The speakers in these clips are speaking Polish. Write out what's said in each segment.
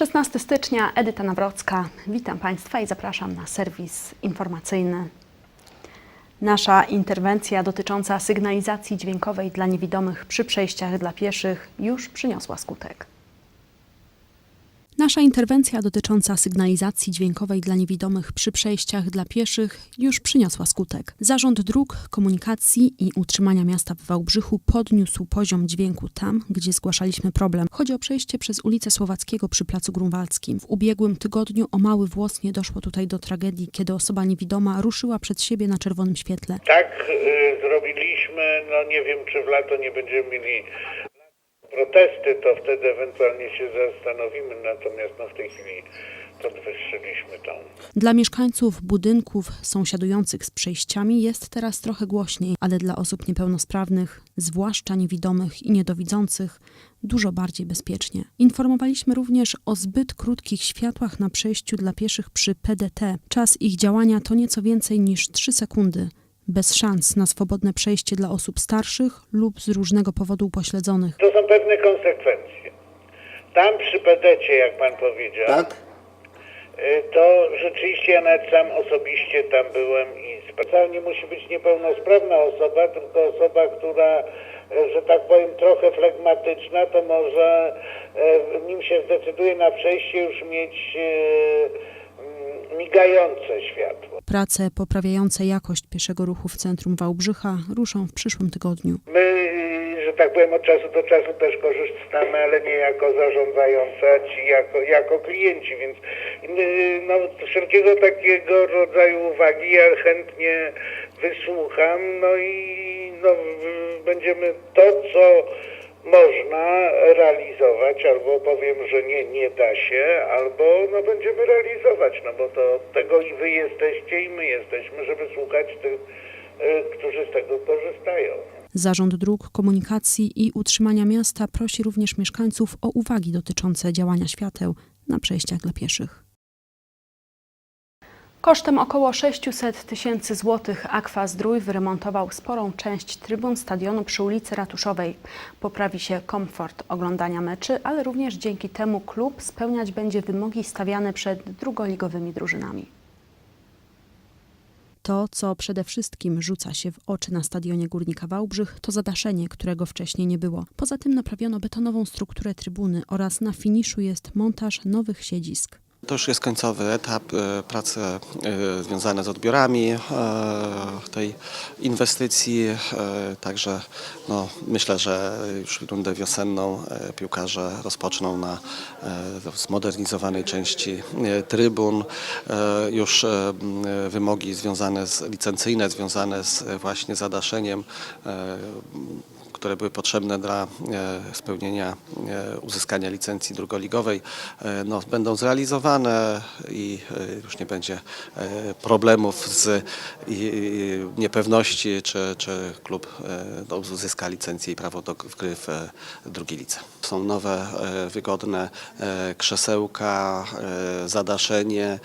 16 stycznia, Edyta Nawrocka. Witam Państwa i zapraszam na serwis informacyjny. Nasza interwencja dotycząca sygnalizacji dźwiękowej dla niewidomych przy przejściach dla pieszych już przyniosła skutek. Nasza interwencja dotycząca sygnalizacji dźwiękowej dla niewidomych przy przejściach dla pieszych już przyniosła skutek. Zarząd Dróg, Komunikacji i Utrzymania Miasta w Wałbrzychu podniósł poziom dźwięku tam, gdzie zgłaszaliśmy problem. Chodzi o przejście przez ulicę Słowackiego przy Placu Grunwaldzkim. W ubiegłym tygodniu o mały włos nie doszło tutaj do tragedii, kiedy osoba niewidoma ruszyła przed siebie na czerwonym świetle. Tak y, zrobiliśmy, no nie wiem czy w lato nie będziemy mieli protesty, to wtedy ewentualnie się zastanowimy, natomiast no w tej chwili podwyższyliśmy tą. Dla mieszkańców budynków sąsiadujących z przejściami jest teraz trochę głośniej, ale dla osób niepełnosprawnych, zwłaszcza niewidomych i niedowidzących, dużo bardziej bezpiecznie. Informowaliśmy również o zbyt krótkich światłach na przejściu dla pieszych przy PDT. Czas ich działania to nieco więcej niż 3 sekundy. Bez szans na swobodne przejście dla osób starszych lub z różnego powodu upośledzonych. To są pewne konsekwencje. Tam przy pedecie, jak pan powiedział, Tak? y, to rzeczywiście ja nawet sam osobiście tam byłem i wcale nie musi być niepełnosprawna osoba, tylko osoba, która, y, że tak powiem, trochę flegmatyczna, to może y, nim się zdecyduje na przejście już mieć migające światło. Prace poprawiające jakość pieszego ruchu w centrum Wałbrzycha ruszą w przyszłym tygodniu. My, że tak powiem, od czasu do czasu też korzystamy, ale nie jako zarządzający, a ci jako, jako klienci, więc y, no, wszelkiego takiego rodzaju uwagi ja chętnie wysłucham, no i no, będziemy to, co można realizować, albo powiem, że nie, nie da się, albo no, będziemy realizować, no bo to tego i wy jesteście i my jesteśmy, żeby słuchać tych, y, którzy z tego korzystają. Zarząd Dróg, Komunikacji i Utrzymania Miasta prosi również mieszkańców o uwagi dotyczące działania świateł na przejściach dla pieszych. Kosztem około 600 tysięcy złotych Aqua Zdrój wyremontował sporą część trybun stadionu przy ulicy Ratuszowej. Poprawi się komfort oglądania meczy, ale również dzięki temu klub spełniać będzie wymogi stawiane przed drugoligowymi drużynami. To, co przede wszystkim rzuca się w oczy na stadionie Górnika Wałbrzych, to zadaszenie, którego wcześniej nie było. Poza tym naprawiono betonową strukturę trybuny oraz na finiszu jest montaż nowych siedzisk. To już jest końcowy etap e, prace e, związane z odbiorami e, tej inwestycji. Także no, myślę, że już rundę wiosenną piłkarze rozpoczną na zmodernizowanej części trybun. Już wymogi związane z licencyjne, związane z właśnie zadaszeniem które były potrzebne dla e, spełnienia e, uzyskania licencji drugoligowej, e, no, będą zrealizowane i już nie będzie problemów z niepewności, czy, czy klub no, uzyska licencję i prawo do gry w drugiej lidze. Są nowe, wygodne krzesełka, zadaszenie,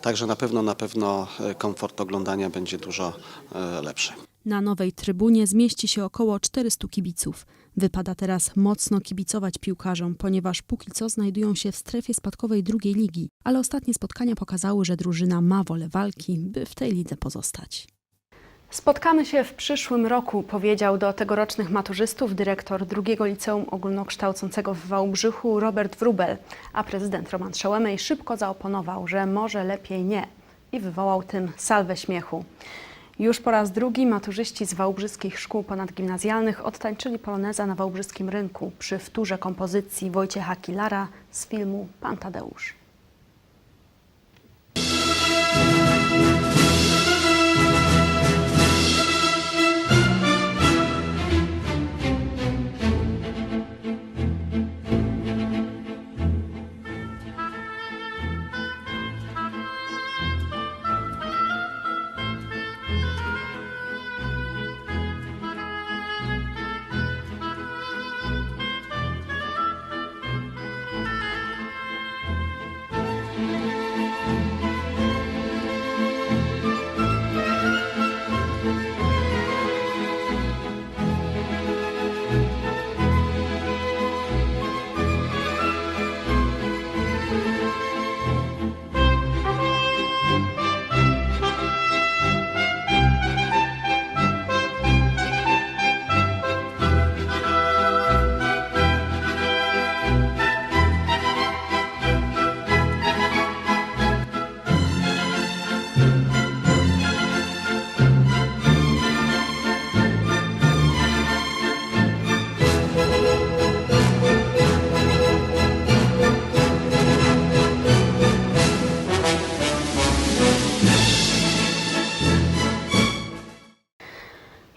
także na pewno, na pewno komfort oglądania będzie dużo lepszy. Na nowej trybunie zmieści się około 400 kibiców. Wypada teraz mocno kibicować piłkarzom, ponieważ póki co znajdują się w strefie spadkowej drugiej ligi, ale ostatnie spotkania pokazały, że drużyna ma wolę walki, by w tej lidze pozostać. Spotkamy się w przyszłym roku, powiedział do tegorocznych maturzystów dyrektor drugiego liceum ogólnokształcącego w Wałbrzychu Robert Wrubel, a prezydent Roman Szołemej szybko zaoponował, że może lepiej nie i wywołał tym salwę śmiechu. Już po raz drugi maturzyści z wałbrzyskich szkół ponadgimnazjalnych odtańczyli poloneza na wałbrzyskim rynku przy wtórze kompozycji Wojciecha Kilara z filmu Pan Tadeusz.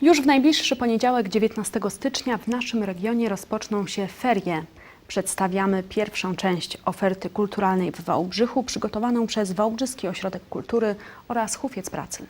Już w najbliższy poniedziałek, 19 stycznia, w naszym regionie rozpoczną się ferie. Przedstawiamy pierwszą część oferty kulturalnej w Wałbrzychu, przygotowaną przez Wałbrzyski Ośrodek Kultury oraz Hufiec Pracy.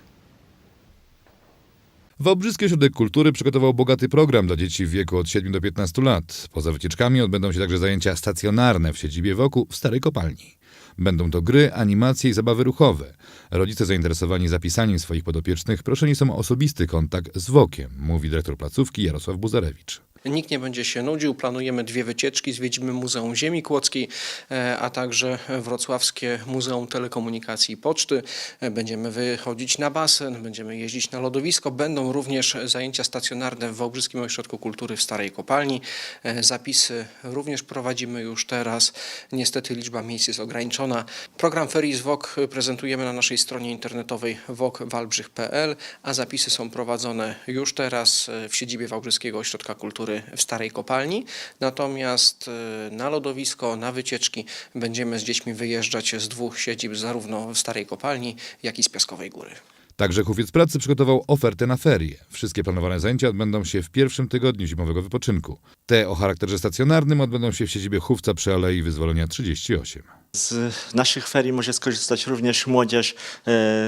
Wałbrzyski Ośrodek Kultury przygotował bogaty program dla dzieci w wieku od 7 do 15 lat. Poza wycieczkami odbędą się także zajęcia stacjonarne w siedzibie wokół w Starej Kopalni. Będą to gry, animacje i zabawy ruchowe. Rodzice zainteresowani zapisaniem swoich podopiecznych proszeni są o osobisty kontakt z Wokiem, mówi dyrektor placówki Jarosław Buzarewicz. Nikt nie będzie się nudził. Planujemy dwie wycieczki. Zwiedzimy Muzeum Ziemi Kłodzkiej, e, a także Wrocławskie Muzeum Telekomunikacji i Poczty. E, Będziemy wychodzić na basen, będziemy jeździć na lodowisko. Będą również zajęcia stacjonarne w Wałbrzyskim Ośrodku Kultury w Starej Kopalni. E, Zapisy również prowadzimy już teraz. Niestety liczba miejsc jest ograniczona. Program Ferii z WOK prezentujemy na naszej stronie internetowej wokwalbrzych.pl, a zapisy są prowadzone już teraz w siedzibie Wałbrzyskiego Ośrodka Kultury w Starej Kopalni. Natomiast e, na lodowisko, na wycieczki będziemy z dziećmi wyjeżdżać z dwóch siedzib, zarówno w Starej Kopalni, jak i z Piaskowej Góry. Także Hufiec Pracy przygotował ofertę na ferie. Wszystkie planowane zajęcia odbędą się w pierwszym tygodniu zimowego wypoczynku. Te o charakterze stacjonarnym odbędą się w siedzibie Chówca przy Alei Wyzwolenia 38. Z naszych ferii może skorzystać również młodzież e,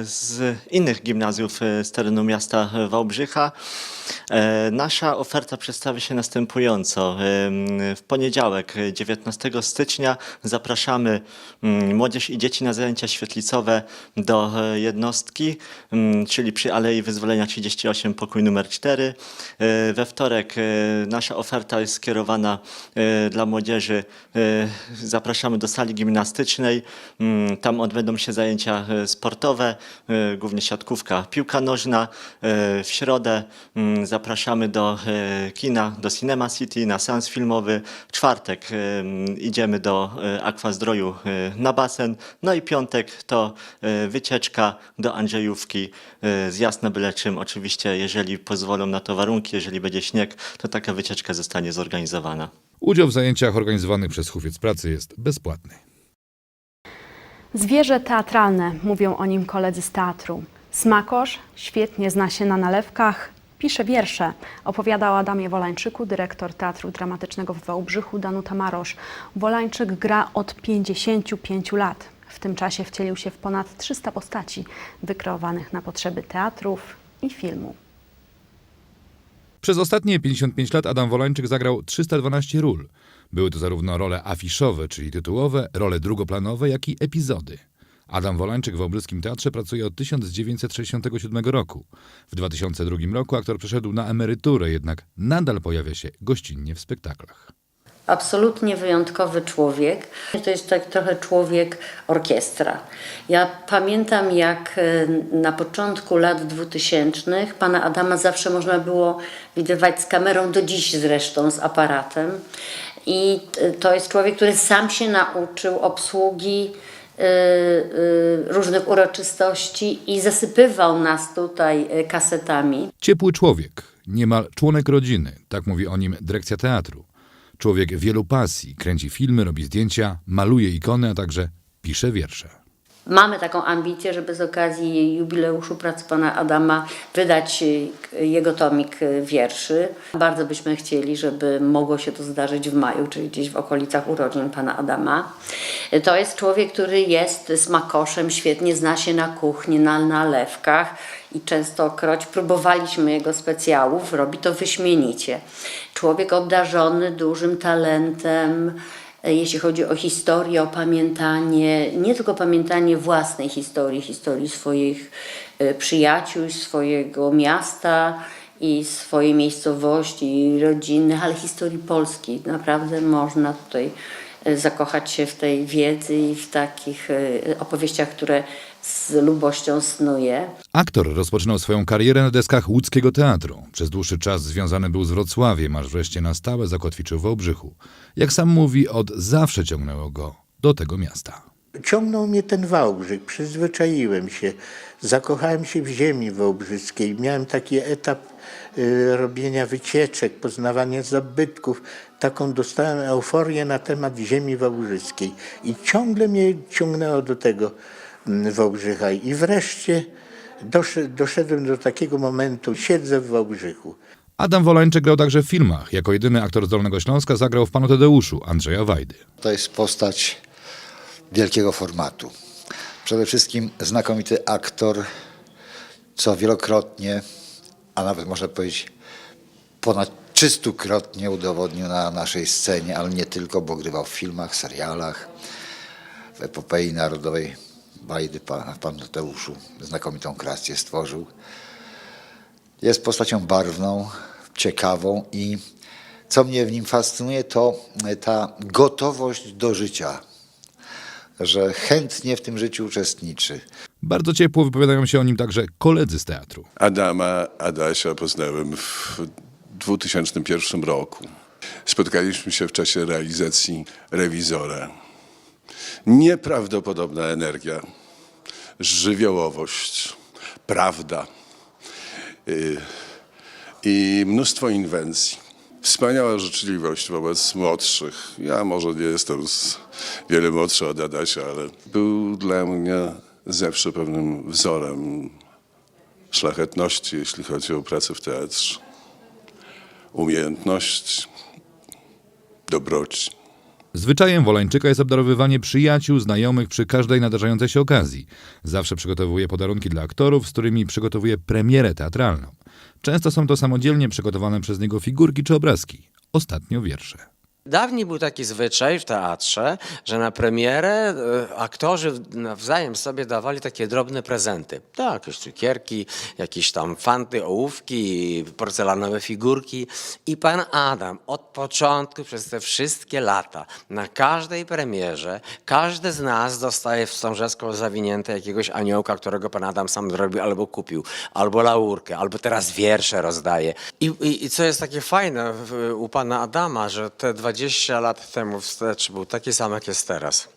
z innych gimnazjów e, z terenu miasta Wałbrzycha. E, Nasza oferta przedstawia się następująco. W poniedziałek, e, 19 stycznia, zapraszamy mm, młodzież i dzieci na zajęcia świetlicowe do jednostki, mm, czyli przy Alei Wyzwolenia 38, pokój numer 4. E, We wtorek nasza oferta jest skierowana dla młodzieży. Zapraszamy do sali Mm, Tam odbędą się zajęcia e, sportowe, e, głównie siatkówka, piłka nożna. E, W środę mm, zapraszamy do kina, do Cinema City na seans filmowy. W czwartek mm, idziemy do Aquazdroju e, na basen. No i piątek to wycieczka do Andrzejówki z jasno byle czym. Oczywiście, jeżeli pozwolą na to warunki, jeżeli będzie śnieg, to taka wycieczka zostanie zorganizowana. Udział w zajęciach organizowanych przez Hufiec Pracy jest bezpłatny. Zwierzę teatralne, mówią o nim koledzy z teatru. Smakosz świetnie zna się na nalewkach, pisze wiersze. Opowiada o Adamie Wolańczyku, dyrektor Teatru Dramatycznego w Wałbrzychu, Danuta Marosz. Wolańczyk gra od 55 lat. W tym czasie wcielił się w ponad 300 postaci wykreowanych na potrzeby teatrów i filmu. Przez ostatnie 55 lat Adam Wolańczyk zagrał 312 ról. Były to zarówno role afiszowe, czyli tytułowe, role drugoplanowe, jak i epizody. Adam Wolańczyk w Wałbrzyskim Teatrze pracuje od 1967 roku. W 2002 roku aktor przeszedł na emeryturę, jednak nadal pojawia się gościnnie w spektaklach. absolutnie wyjątkowy człowiek. To jest tak trochę człowiek orkiestra. Ja pamiętam, jak e, na początku lat 2000 pana Adama zawsze można było widywać z kamerą, do dziś zresztą z aparatem. I e, to jest człowiek, który sam się nauczył obsługi e, e, różnych uroczystości i zasypywał nas tutaj kasetami. Ciepły człowiek, niemal członek rodziny, tak mówi o nim dyrekcja teatru. Człowiek wielu pasji, kręci filmy, robi zdjęcia, maluje ikony, a także pisze wiersze. Mamy taką ambicję, żeby z okazji jubileuszu pracy pana Adama wydać y, jego tomik y, wierszy. Bardzo byśmy chcieli, żeby mogło się to zdarzyć w maju, czyli gdzieś w okolicach urodzin pana Adama. To jest człowiek, który jest smakoszem, świetnie zna się na kuchni, na nalewkach i częstokroć próbowaliśmy jego specjałów, robi to wyśmienicie. Człowiek obdarzony dużym talentem, jeśli chodzi o historię, o pamiętanie, nie tylko pamiętanie własnej historii, historii swoich e, przyjaciół, swojego miasta i swojej miejscowości, i rodziny, ale historii Polski. Naprawdę można tutaj e, zakochać się w tej wiedzy i w takich e, opowieściach, które z lubością snuje. Aktor rozpoczynał swoją karierę na deskach łódzkiego teatru. Przez dłuższy czas związany był z Wrocławiem, aż wreszcie na stałe zakotwiczył w Wałbrzychu. Jak sam mówi, od zawsze ciągnęło go do tego miasta. Ciągnął mnie ten Wałbrzych, przyzwyczaiłem się, zakochałem się w ziemi wałbrzyskiej. Miałem taki etap y, robienia wycieczek, poznawania zabytków. Taką dostałem euforię na temat ziemi wałbrzyskiej i ciągle mnie ciągnęło do tego Wałbrzycha. I wreszcie dosz, doszedłem do takiego momentu, siedzę w Wałbrzychu. Adam Wolańczyk grał także w filmach. Jako jedyny aktor z Dolnego Śląska zagrał w Panu Tadeuszu Andrzeja Wajdy. To jest postać wielkiego formatu. Przede wszystkim znakomity aktor, co wielokrotnie, a nawet można powiedzieć ponad trzystukrotnie udowodnił na naszej scenie, ale nie tylko, bo grywał w filmach, serialach, w epopei narodowej Bajdy Pana, Pan Tadeuszu. Znakomitą kreację stworzył. Jest postacią barwną, ciekawą i co mnie w nim fascynuje, to ta gotowość do życia, że chętnie w tym życiu uczestniczy. Bardzo ciepło wypowiadają się o nim także koledzy z teatru. Adama Adasia poznałem w 2001 roku. Spotkaliśmy się w czasie realizacji Rewizora. Nieprawdopodobna energia, żywiołowość, prawda y, i mnóstwo inwencji. Wspaniała życzliwość wobec młodszych. Ja może nie jestem z wiele młodszy od Adasia, ale był dla mnie zawsze pewnym wzorem szlachetności, jeśli chodzi o pracę w teatrze, umiejętności, dobroci. Zwyczajem Wolańczyka jest obdarowywanie przyjaciół, znajomych przy każdej nadarzającej się okazji. Zawsze przygotowuje podarunki dla aktorów, z którymi przygotowuje premierę teatralną. Często są to samodzielnie przygotowane przez niego figurki czy obrazki. Ostatnio wiersze. Dawniej był taki zwyczaj w teatrze, że na premierę e, aktorzy nawzajem sobie dawali takie drobne prezenty. Tak, jakieś cukierki, jakieś tam fanty, ołówki, porcelanowe figurki. I pan Adam od początku, przez te wszystkie lata, na każdej premierze, każdy z nas dostaje w wstążeczką zawinięte jakiegoś aniołka, którego pan Adam sam zrobił albo kupił, albo laurkę, albo teraz wiersze rozdaje. I, i, i co jest takie fajne w, u pana Adama, że te 20 lat temu wstecz był taki sam, jak jest teraz.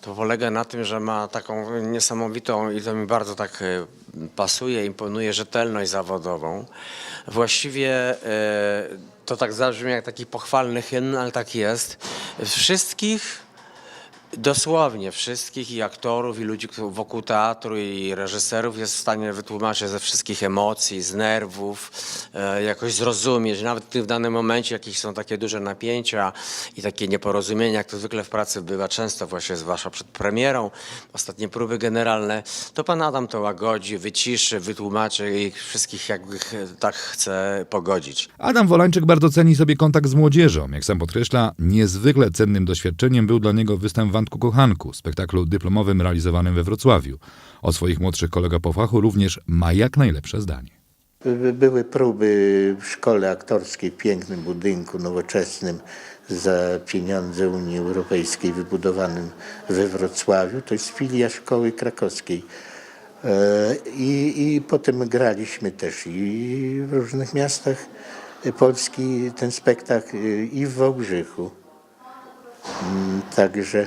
To polega na tym, że ma taką niesamowitą i to mi bardzo tak e, pasuje, imponuje rzetelność zawodową. Właściwie e, to tak zabrzmi jak taki pochwalny hymn, ale tak jest. Wszystkich Dosłownie wszystkich i aktorów, i ludzi wokół teatru, i reżyserów jest w stanie wytłumaczyć ze wszystkich emocji, z nerwów, e, jakoś zrozumieć. Nawet w danym momencie jakieś są takie duże napięcia i takie nieporozumienia, jak to zwykle w pracy bywa często właśnie, zwłaszcza przed premierą, ostatnie próby generalne, to pan Adam to łagodzi, wyciszy, wytłumaczy i wszystkich jakby ch- tak chce pogodzić. Adam Wolańczyk bardzo ceni sobie kontakt z młodzieżą. Jak sam podkreśla, niezwykle cennym doświadczeniem był dla niego występ w Wandku Kochanku, spektaklu dyplomowym realizowanym we Wrocławiu. O swoich młodszych kolegach po fachu również ma jak najlepsze zdanie. By- Były próby w szkole aktorskiej w pięknym budynku nowoczesnym za pieniądze Unii Europejskiej wybudowanym we Wrocławiu. To jest filia szkoły krakowskiej. E, I, I potem graliśmy też i w różnych miastach Polski ten spektakl e, i w Wałbrzychu. Mm, Także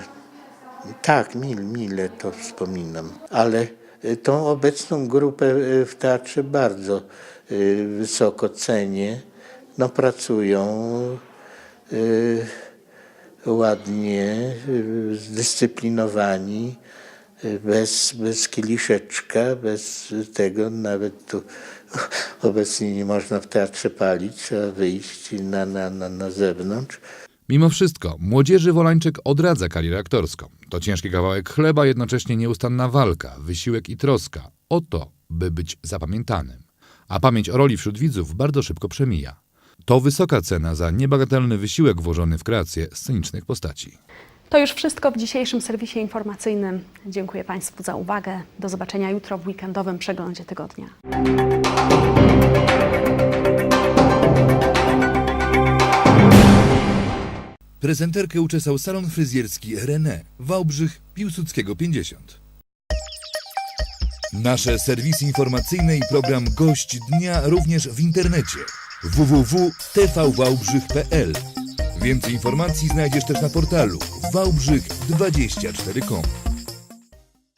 tak, mil, mile to wspominam. Ale y, tą obecną grupę y, w teatrze bardzo y, wysoko cenię. No pracują ładnie, zdyscyplinowani, bez, bez kieliszeczka, bez tego. Nawet tu obecnie nie można w teatrze palić, trzeba wyjść na, na, na, na zewnątrz. Mimo wszystko, młodzieży Wolańczyk odradza karierę aktorską. To ciężki kawałek chleba, jednocześnie nieustanna walka, wysiłek i troska o to, by być zapamiętanym. A pamięć o roli wśród widzów bardzo szybko przemija. To wysoka cena za niebagatelny wysiłek włożony w kreację scenicznych postaci. To już wszystko w dzisiejszym serwisie informacyjnym. Dziękuję Państwu za uwagę. Do zobaczenia jutro w weekendowym przeglądzie tygodnia. Prezenterkę uczesał salon fryzjerski René, Wałbrzych, Piłsudskiego 50. Nasze serwisy informacyjne i program Gość Dnia również w internecie. www.tvwałbrzych.pl Więcej informacji znajdziesz też na portalu wałbrzych24.com